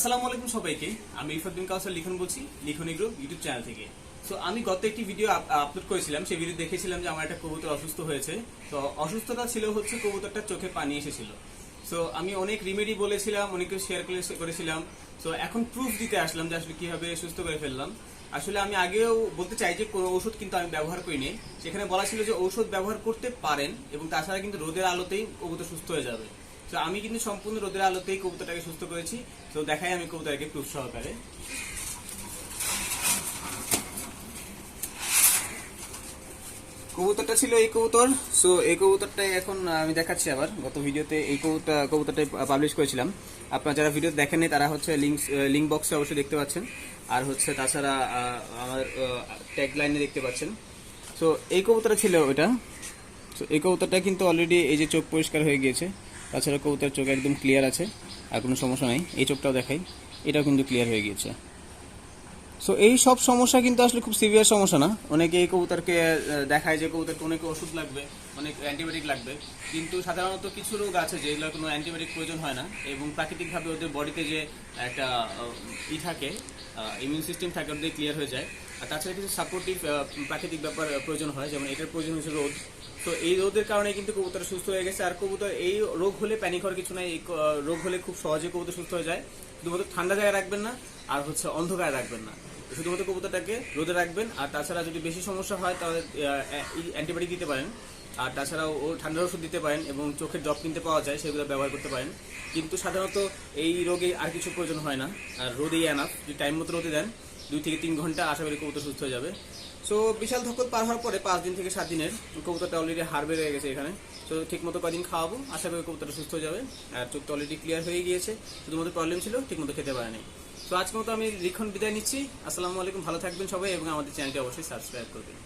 আসসালামু আলাইকুম সবাইকে। আমি ইরফাদ্দিন কাউসার লিখন বলছি, লিখনি গ্রুপ ইউটিউব চ্যানেল থেকে। সো আমি গত একটি ভিডিও আপলোড করেছিলাম, সেই ভিডিও দেখেছিলাম যে আমার একটা কবুতর অসুস্থ হয়েছে। তো অসুস্থতা ছিল হচ্ছে কবুতরটা চোখে পানি এসেছিল। সো আমি অনেক রিমেডি বলেছিলাম, অনেকে শেয়ার করেছিলাম। সো এখন প্রুফ দিতে আসলাম যে আসলে কীভাবে সুস্থ করে ফেললাম। আসলে আমি আগেও বলতে চাই যে কোনো ওষুধ কিন্তু আমি ব্যবহার করিনি। সেখানে বলা ছিল যে ঔষধ ব্যবহার করতে পারেন এবং তাছাড়া কিন্তু রোদের আলোতেই কবুতর সুস্থ হয়ে যাবে। তো আমি কিন্তু সম্পূর্ণ রোদের আলোতেই কবুতরটাকে সুস্থ করেছি। তো দেখাই আমি কবুতরকে প্রুফ সহকারে। কবুতরটা ছিল এই কবুতর। সো এই কবুতরটাই এখন আমি দেখাচ্ছি আবার। গত ভিডিওতে এই কবুতর, কবুতরটাই পাবলিশ করেছিলাম। আপনারা যারা ভিডিও দেখেননি, তারা হচ্ছে লিঙ্ক লিঙ্ক বক্সে অবশ্যই দেখতে পাচ্ছেন। আর হচ্ছে তাছাড়া আমার ট্যাগ লাইনে দেখতে পাচ্ছেন। সো এই কবুতরটা ছিল ওটা সো এই কবুতরটা কিন্তু অলরেডি এই যে চোখ পরিষ্কার হয়ে গিয়েছে। তাছাড়া কবুতরের চোখ একদম ক্লিয়ার আছে, আর কোনো সমস্যা নাই। এই চোখটাও দেখাই, এটাও কিন্তু ক্লিয়ার হয়ে গিয়েছে। সো এই সব সমস্যা কিন্তু আসলে খুব সিভিয়ার সমস্যা না। অনেকে এই কবুতরকে দেখায় যে কবুতরকে অনেক ওষুধ লাগবে, অনেক অ্যান্টিবায়োটিক লাগবে। কিন্তু সাধারণত কিছু রোগ আছে যেগুলো কোনো অ্যান্টিবায়োটিক প্রয়োজন হয় না এবং প্রাকৃতিকভাবে ওদের বডিতে যে একটা ই থাকে ইমিউন সিস্টেম থাকে ওদের ক্লিয়ার হয়ে যায়। আর তাছাড়া কিছু সাপোর্টিভ প্রাকৃতিক ব্যাপার প্রয়োজন হয়। যেমন এটার প্রয়োজন হচ্ছে রোদ। তো এই রোদের কারণে কিন্তু কবুতর সুস্থ হয়ে গেছে। আর কবুতর এই রোগ হলে প্যানিক হওয়ার কিছু নাই। এই রোগ হলে খুব সহজে কবুতর সুস্থ হয়ে যায়। শুধুমাত্র ঠান্ডা জায়গায় রাখবেন না, আর হচ্ছে অন্ধকারে রাখবেন না। শুধুমাত্র কবুতরটাকে রোদে রাখবেন। আর তাছাড়া যদি বেশি সমস্যা হয়, তাহলে অ্যান্টিবায়োটিক দিতে পারেন। আর তাছাড়াও ও ঠান্ডার ওষুধ দিতে পারেন এবং চোখের ড্রপ কিনতে পাওয়া যায়, সেগুলো ব্যবহার করতে পারেন। কিন্তু সাধারণত এই রোগে আর কিছু প্রয়োজন হয় না। আর রোদেই আনাফ যদি টাইম মতো রোদে দেন, দুই থেকে তিন ঘণ্টা আশা করি কবুতর সুস্থ হয়ে যাবে। সো বিশাল ধকল পার হওয়ার পরে পাঁচ দিন থেকে সাত দিনের কবুতরটা অলরেডি হার বেড়ে গেছে এখানে। তো ঠিক মতো কদিন খাওয়াবো, আশা করি কবুতরটা সুস্থ হয়ে যাবে। আর চোখটা অলরেডি ক্লিয়ার হয়ে গিয়েছে, শুধুমাত্র প্রবলেম ছিল ঠিক মতো খেতে পারেনি। তো আজকে মতো আমি লিখন বিদায় নিচ্ছি। আসসালামু আলাইকুম, ভালো থাকবেন সবাই এবং আমাদের চ্যানেলটি অবশ্যই সাবস্ক্রাইব করবেন।